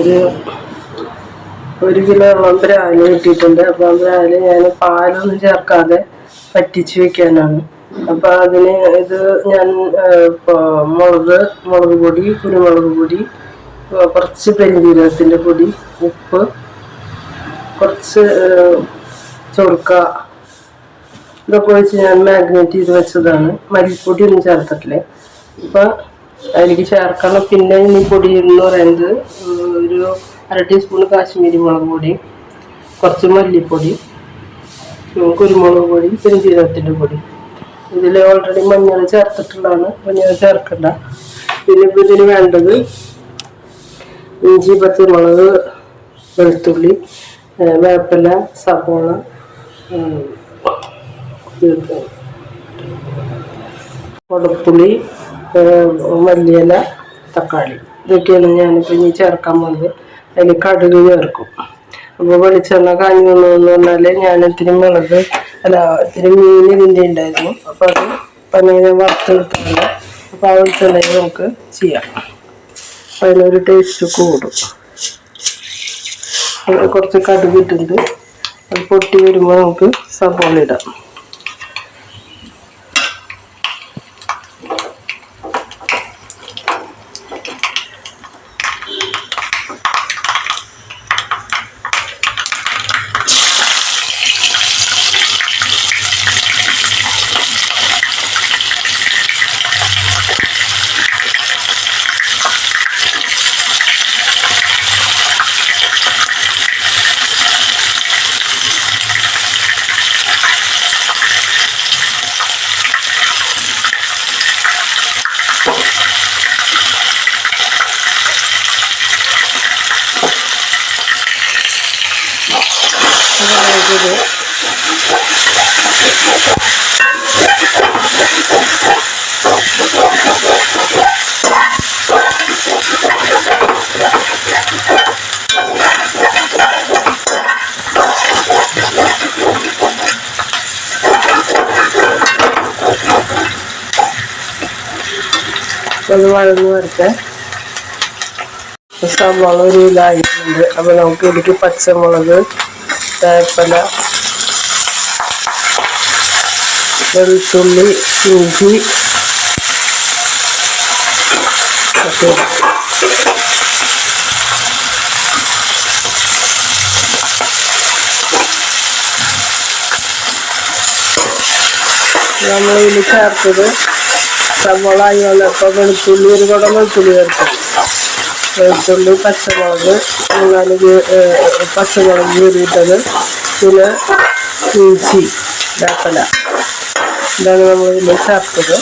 ഒരു ഒരു കിലോ വമ്പര ആന കിട്ടിയിട്ടുണ്ട്. അപ്പോൾ വമ്പര ആന ഞാൻ പാലൊന്നും ചേർക്കാതെ പറ്റിച്ച് വെക്കാനാണ്. അപ്പോൾ അതിന് ഇത് ഞാൻ മുളക് മുളക് പൊടി കുരുമുളക് പൊടി കുറച്ച് പെരുംജീരകത്തിന്റെ പൊടി ഉപ്പ് കുറച്ച് ചൊറുക്ക ഇതൊക്കെ വെച്ച് ഞാൻ മാഗ്നേറ്റ് ചെയ്ത് വെച്ചതാണ്. മരിപ്പൊടി ഒന്നും ചേർത്തിട്ടില്ലേ. അപ്പം അതിലേക്ക് ചേർക്കണം. പിന്നെ ഇനി പൊടി എന്ന് പറയുന്നത് ഒരു അര ടീസ്പൂൺ കാശ്മീരി മുളക് പൊടി കുറച്ച് മല്ലിപ്പൊടി കുരുമുളക് പൊടി പെരുംജീരകത്തിന്റെ പൊടി. ഇതിൽ ഓൾറെഡി മഞ്ഞൾ ചേർത്തിട്ടുള്ളതാണ് മഞ്ഞൾ ചേർക്കണ്ട. പിന്നെ ഇപ്പം ഇതിന് വേണ്ടത് ഇഞ്ചി പച്ചമുളക് വെളുത്തുള്ളി വേപ്പില സബോള കൊടുപ്പുളി മല്ലിയില തക്കാളി ഇതൊക്കെയാണ് ഞാനിപ്പോൾ ഇനി ചേർക്കാൻ പോകുന്നത് അതിൽ കടുക് ചേർക്കും. അപ്പോൾ വെളിച്ചെണ്ണ കാഞ്ഞു എന്ന് പറഞ്ഞാൽ ഞാൻ ഇത്തിരി മുളക് അല്ല ഇത്തിരി മീൻ ഇതിന്റെ ഉണ്ടായിരുന്നു അപ്പോൾ അത് പനീനെ ഞാൻ വറുത്തെടുത്താണ് അപ്പോൾ ആ വെളിച്ചെണ്ണയിൽ നമുക്ക് ചെയ്യാം. അപ്പോൾ അതിനൊരു ടേസ്റ്റ് കൂടും. കുറച്ച് കടുക് ഇട്ടിട്ട് അത് പൊട്ടി വരുമ്പോൾ നമുക്ക് സബോള ഇടാം. അതായത് അത് വഴന്ന് വരട്ടെ സവാള ഒരു ഇതായിട്ടുണ്ട് അപ്പൊ നമുക്ക് ഇതിലേക്ക് പച്ചമുളക് വേപ്പല വെളുത്തുള്ളി ഇഞ്ചി ഒക്കെ. ചേർത്തത് സവാള വന്നപ്പോൾ വെളുത്തുള്ളി ഒരു കുടം വെളുത്തുള്ളി ചേർക്കും. വെളുത്തുള്ളി പച്ചമുളക് മൂന്നാൽ പച്ചമുളക് കീറിയിട്ടത് പിന്നെ ഇഞ്ചി വേപ്പല. ഇതാണ് നമ്മൾ ഇതിൽ ചേർത്തത്.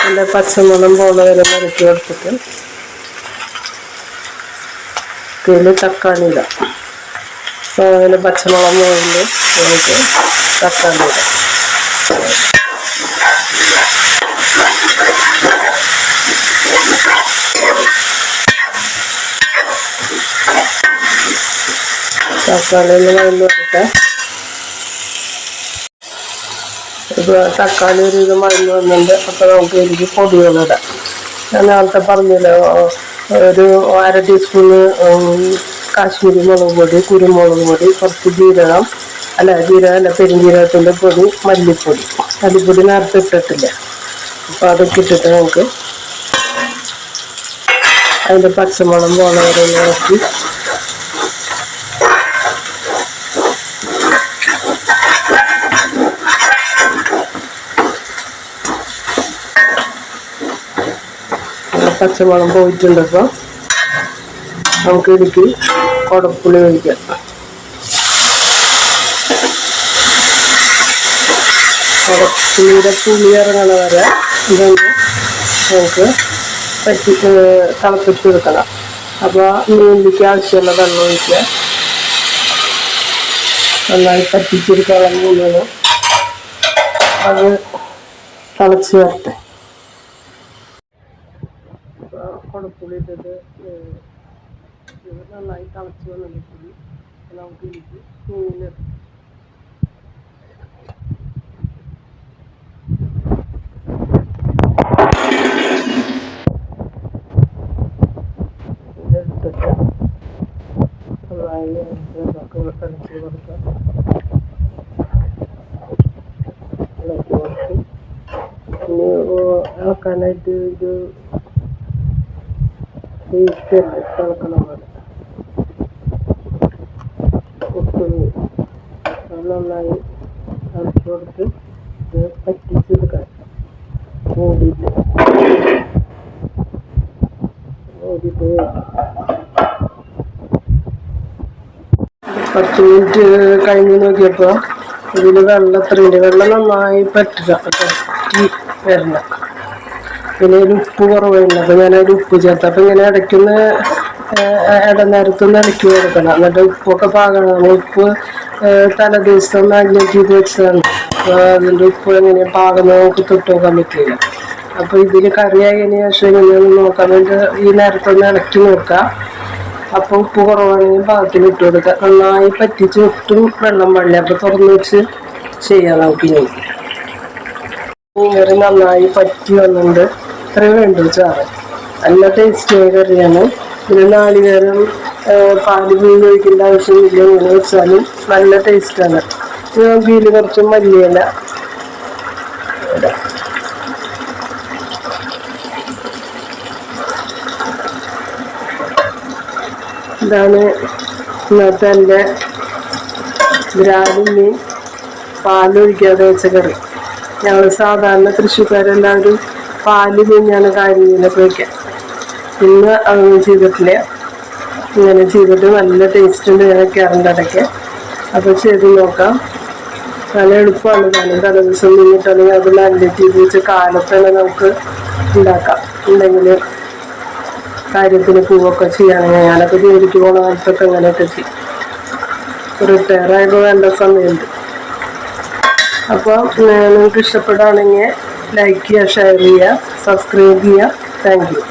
അതിന്റെ പച്ചമുളം പോലെ വരെ മരക്കി കൊടുത്തിട്ട് ഇതിൽ തക്കാളി ഇടാം. അതിന് പച്ചമുളം മുകളിൽ നമുക്ക് തക്കാളി ഇടാം. തക്കാളി ഒന്ന് വഴന്ന് വരട്ടെ ഇപ്പോൾ തക്കാളി ഒരു ഇത് മഴന്ന് വന്നിട്ടുണ്ട് അപ്പോൾ നമുക്ക് എനിക്ക് പൊടികളിടാം ഞാൻ നേരത്തെ പറഞ്ഞില്ലേ ഒരു അര ടീസ്പൂണ് കാശ്മീരി മുളക് പൊടി കുരുമുളക് പൊടി കുറച്ച് ജീരകം അല്ല ജീരകം അല്ല പെരുംജീരകത്തിന്റെ പൊടി മല്ലിപ്പൊടി. മല്ലിപ്പൊടി നേരത്തെ ഇട്ടിട്ടില്ല. അപ്പോൾ അതൊക്കെ ഇട്ടിട്ട് നമുക്ക് അതിന്റെ പച്ചമുളം പോലെ വരെ ഇളക്കി പച്ചമുളം പോയിട്ടുണ്ടപ്പോൾ നമുക്ക് ഇതിലേക്ക് കുടപ്പുളി ഒഴിക്കാം. കുടപ്പുളിയുടെ പുളി ഇറങ്ങണ വരെ ഇതൊന്ന് നമുക്ക് പറ്റി തിളപ്പിച്ച് കൊടുക്കണം. അപ്പോൾ മീനിലേക്ക് ആവശ്യമുള്ള വെള്ളം ഒഴിക്കുക നന്നായി പറ്റിച്ചെടുക്കണം മീനിന് അത് തിളച്ച് വരട്ടെ. കുടപ്പുളി ഇട്ടിട്ട് നന്നായി തിളച്ച് വന്നിട്ട് നമുക്ക് ഇതിലേക്ക് മീനിൽ ഇനി ഇളക്കാനായിട്ട് ഇത് പേസ്റ്റ് ഇളക്കണം പോലെ ഉപ്പ് നന്നായി ഇളക്കി കൊടുത്ത് ഇത് പറ്റിച്ചെടുക്കാം മൂടിയിട്ട് മൂടിയിട്ട് പത്ത് മിനിറ്റ് കഴിഞ്ഞ് നോക്കിയപ്പോൾ ഇതിൽ വെള്ളം എത്രയുണ്ട് വെള്ളം നന്നായി പറ്റില്ല പറ്റി വരണം. പിന്നെ ഒരു ഉപ്പ് കുറവുണ്ട്. അപ്പോൾ ഞാനൊരു ഉപ്പ് ചേർത്ത്. അപ്പോൾ ഇങ്ങനെ ഇടയ്ക്കൊന്ന് ഇടനേരത്തൊന്ന് ഇളക്കി കൊടുക്കണം. എന്നിട്ട് ഉപ്പൊക്കെ പാകണം. ഉപ്പ് തല ദിവസം മാഗ്നേറ്റ് വെച്ചതാണ്. അപ്പോൾ അതിന്റെ ഉപ്പ് എങ്ങനെ പാകം നമുക്ക് തൊട്ട് നോക്കാൻ പറ്റില്ല. അപ്പോൾ ഇതിൽ കറിയായതിനു ശേഷം ഇങ്ങനെ നോക്കാൻ വേണ്ടി ഈ നേരത്തൊന്ന് ഇളക്കി നോക്കാം. അപ്പോൾ ഉപ്പ് കുറവാണെങ്കിൽ പാകത്തിന് ഇട്ട് കൊടുക്കുക. നന്നായി പറ്റിച്ച് ഒട്ടും വെള്ളം പാടില്ല. അപ്പോൾ തുറന്ന് വെച്ച് ചെയ്യാം നമുക്ക് ഇനി. മീൻകറി നന്നായി പറ്റി വന്നിട്ടുണ്ട്. ഇത്രയും വേണ്ടു ചാറ്. നല്ല ടേസ്റ്റിയായ കറിയാണ്. പിന്നെ നാളികേരം പാൽ മീൻ കഴിക്കേണ്ട ആവശ്യമില്ല. ഇങ്ങനെ വെച്ചാലും നല്ല ടേസ്റ്റാണ് നമുക്ക് ഇതിൽ കുറച്ച് മല്ലിയില ഇതാണ് ഇന്നത്തെ എന്റെ ഗ്രാലും മീൻ പാലൊഴിക്കാതെ വെച്ച കറി. ഞങ്ങൾ സാധാരണ തൃശ്ശൂർക്കാരെല്ലാവരും പാൽ മീനാണ് കാര്യങ്ങളിൽ വയ്ക്കുക ഇന്ന് അതൊന്നും ചെയ്തിട്ടില്ല. ഇങ്ങനെ ചെയ്തിട്ട് നല്ല ടേസ്റ്റ് ഉണ്ട് ഞാൻ വെക്കാറുണ്ട് ഇടയ്ക്ക് അപ്പോൾ ചെയ്ത് നോക്കാം. നല്ല എളുപ്പമാണ് കാരണം തല ദിവസം നിന്നിട്ടുണ്ടെങ്കിൽ അത് നല്ല രീതി വെച്ച് കാലത്തന്നെ നമുക്ക് ഉണ്ടാക്കാം. ഉണ്ടെങ്കിൽ കാര്യത്തിന് പോവൊക്കെ ചെയ്യാണെങ്കിൽ ഞാനൊക്കെ ജോലിക്ക് പോണ കാലത്തൊക്കെ അങ്ങനെയൊക്കെ ചെയ്യും. റിട്ടയർ ആയപ്പോൾ വേണ്ട സമയമുണ്ട് അപ്പോൾ നിങ്ങൾക്ക് ഇഷ്ടപ്പെടുകയാണെങ്കിൽ ലൈക്ക് ചെയ്യുക ഷെയർ ചെയ്യുക സബ്സ്ക്രൈബ് ചെയ്യുക. Thank you